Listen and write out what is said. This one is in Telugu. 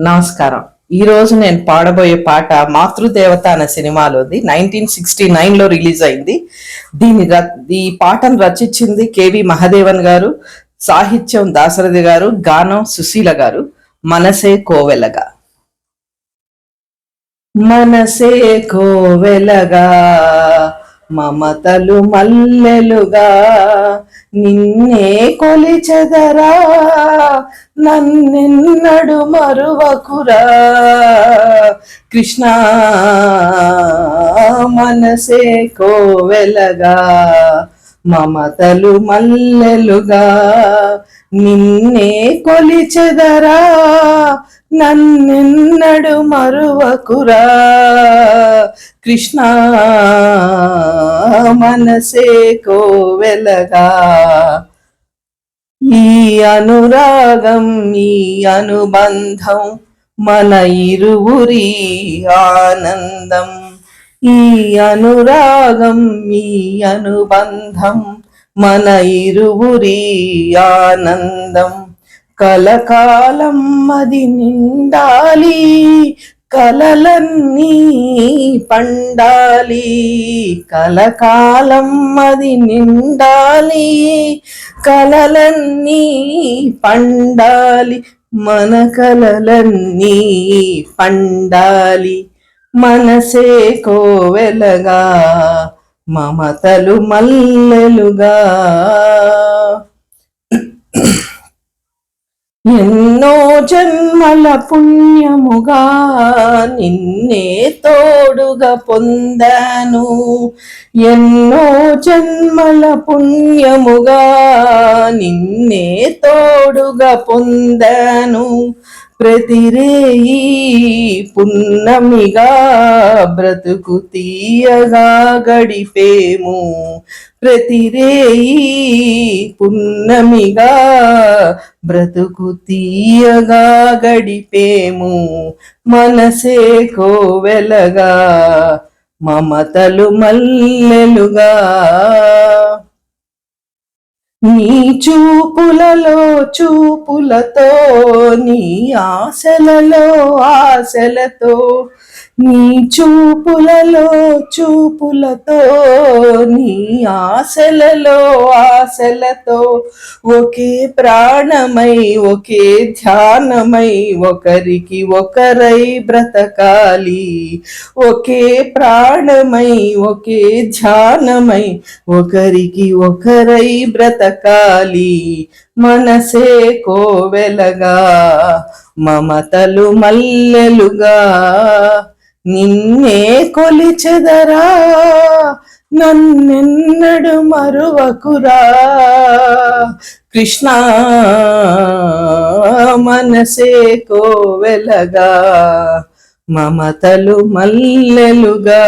నమస్కారం. ఈ రోజు నేను పాడబోయే పాట మాతృదేవత అనే సినిమాలోది. నైన్టీన్ సిక్స్టీ నైన్లో రిలీజ్ అయింది. దీని ర- ఈ పాటను రచించింది కేవి మహదేవన్ గారు సాహిత్యం దాశరథి గారు గానం సుశీల గారు. మనసే కోవెలగా. మనసే కోవెలగా. మమతలు మల్లెలుగా నిన్నే కొలిచెదరా నన్నెన్నడు మరువకురా. కృష్ణ మనసే కోవెలగా మమతలు మల్లెలుగా నిన్నే కొలిచెదరా నన్నెన్నడు మరువకురా. కృష్ణ మనసే కోవెలగా. ఈ అనురాగం ఈ అనుబంధం మన ఇరువురి ఆనందం. ఈ అనురాగం ఈ అనుబంధం మన ఇరువురి ఆనందం. కలకాలం అది నిండాలి కలలన్నీ పండాలి. కలకాలం అది నిండాలి. కలలన్నీ పండాలి. మన కలలన్నీ పండాలి. మనసే కోవెలగా మమతలు మల్లెలుగా. ఎన్నో జన్మల పుణ్యముగా నిన్నే తోడుగా పొందాను. ఎన్నో జన్మల పుణ్యముగా నిన్నే తోడుగా పొందాను. ప్రతిరేయి పున్నమిగా బ్రతుకు తీయగా గడిపేము. ప్రతిరేయి పున్నమిగా బ్రతుకు తీయగా గడిపేము. మనసే కోవెలగా మమతలు మల్లెలుగా. నీ చూపులలో చూపులతో నీ ఆశలలో ఆశలతో. నీ చూపులలో చూపులతో నీ ఆశలలో ఆశలతో ఒకే ప్రాణమై ఒకే ధ్యానమై ఒకరికి ఒకరై బ్రతకాలి. ఒకే ప్రాణమై ఒకే ధ్యానమై ఒకరికి ఒకరై బ్రతకాలి. మనసే కోవెలగా మమతలు మల్లెలుగా నిన్నే కొలిచెదరా నన్నెన్నడు మరువకురా. కృష్ణ మనసే కోవెలగా మమతలు మల్లెలుగా.